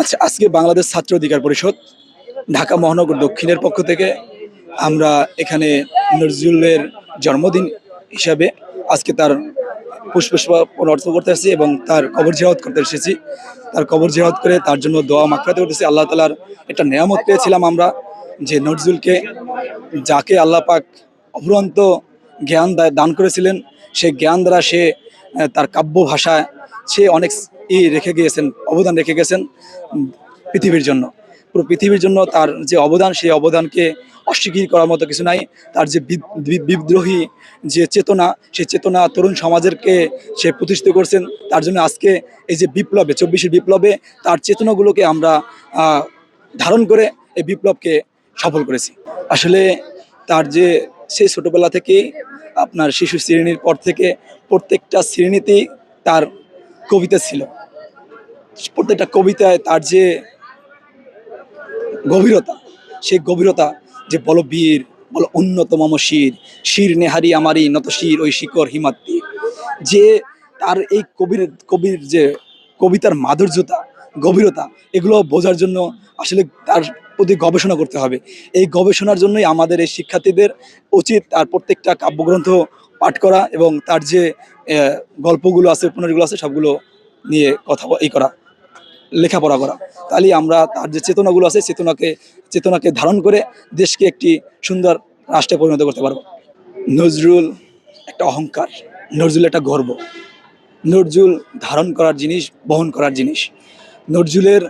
আচ্ছা আজকে বাংলাদেশ ছাত্র অধিকার পরিষদ, ঢাকা মহানগর দক্ষিণের পক্ষ থেকে আমরা এখানে নজরুলের জন্মদিন হিসাবে আজকে তার পুষ্পস্পন অর্থ করতে এসেছি এবং তার কবর জিয়ারত করতে এসেছি। তার কবর জিয়ারত করে তার জন্য দোয়া মাকড়াতে করতেছি। আল্লাহ তালার একটা নিয়ামত পেয়েছিলাম আমরা যে নজরুলকে, যাকে আল্লাহ পাক অফুরন্ত জ্ঞান দান করেছিলেন সে জ্ঞান দ্বারা সে তার কাব্য ভাষায় সে অনেক ই রেখে গিয়েছেন, অবদান রেখে গেছেন পৃথিবীর জন্য। পুরো পৃথিবীর জন্য তার যে অবদান, সেই অবদানকে অস্বীকার করার মতো কিছু নাই। তার যে বিদ- বিদ্রোহী যে চেতনা, সেই চেতনা তরুণ সমাজেরকে সে প্রতিষ্ঠিত করছেন। তার জন্য আজকে এই যে বিপ্লবে, চব্বিশের বিপ্লবে, তার চেতনাগুলোকে আমরা ধারণ করে এই বিপ্লবকে সফল করেছি। আসলে তার যে সেই ছোটোবেলা থেকেই আপনার শিশু শ্রেণির পর থেকে প্রত্যেকটা শ্রেণীতেই তার কবিতা ছিল। প্রত্যেকটা কবিতায় তার যে গভীরতা, সেই গভীরতা যে বল বীর, বল উন্নত মম শির শির নেহারি আমারই নত শির ওই শিকর হিমাত্তি যে তার এই কবির কবির যে কবিতার মাধুর্যতা, গভীরতা, এগুলো বোঝার জন্য আসলে তার প্রতি গবেষণা করতে হবে। এই গবেষণার জন্যই আমাদের এই শিক্ষার্থীদের উচিত তার প্রত্যেকটা কাব্যগ্রন্থ পাঠ করা এবং তার যে গল্পগুলো আছে উপন্যাসগুলো আছে, সবগুলো নিয়ে কথা এই করা, লেখাপড়া করা। তাহলে আমরা তার যে চেতনাগুলো আছে, চেতনাকে চেতনাকে ধারণ করে দেশকে একটি সুন্দর রাষ্ট্রে পরিণত করতে পারব। নজরুল একটা অহংকার, নজরুল একটা গর্ব। নজরুল ধারণ করার জিনিস, বহন করার জিনিস। নজরুলের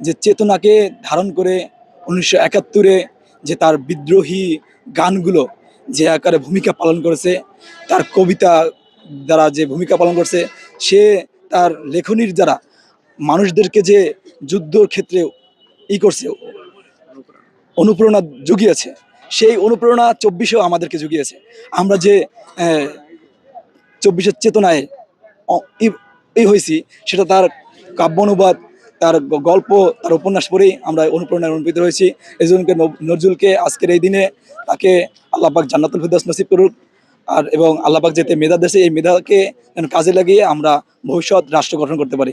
যে চেতনাকে ধারণ করে উনিশশো একাত্তরে যে তার বিদ্রোহী গানগুলো যে আকারে ভূমিকা পালন করেছে, তার কবিতা দ্বারা যে ভূমিকা পালন করছে, সে তার লেখনির দ্বারা মানুষদেরকে যে যুদ্ধর ক্ষেত্রে ই করছে, অনুপ্রেরণা জুগিয়েছে, সেই অনুপ্রেরণা চব্বিশেও আমাদেরকে জুগিয়েছে। আমরা যে চব্বিশের চেতনায় এই হয়েছি, সেটা তার কাব্য অনুবাদ তার গল্প, তার উপন্যাস পড়েই আমরা অনুপ্রেরণায় অনুপ্রীত হয়েছি। এই নজরুলকে আজকের এই দিনে তাকে আল্লাহবাক জান্নাতুল ফিরদাস নসিব করুক। আর এবং আল্লাহবাক যেতে মেধা দেশে এই মেধাকে কাজে লাগিয়ে আমরা ভবিষ্যৎ রাষ্ট্র গঠন করতে পারি।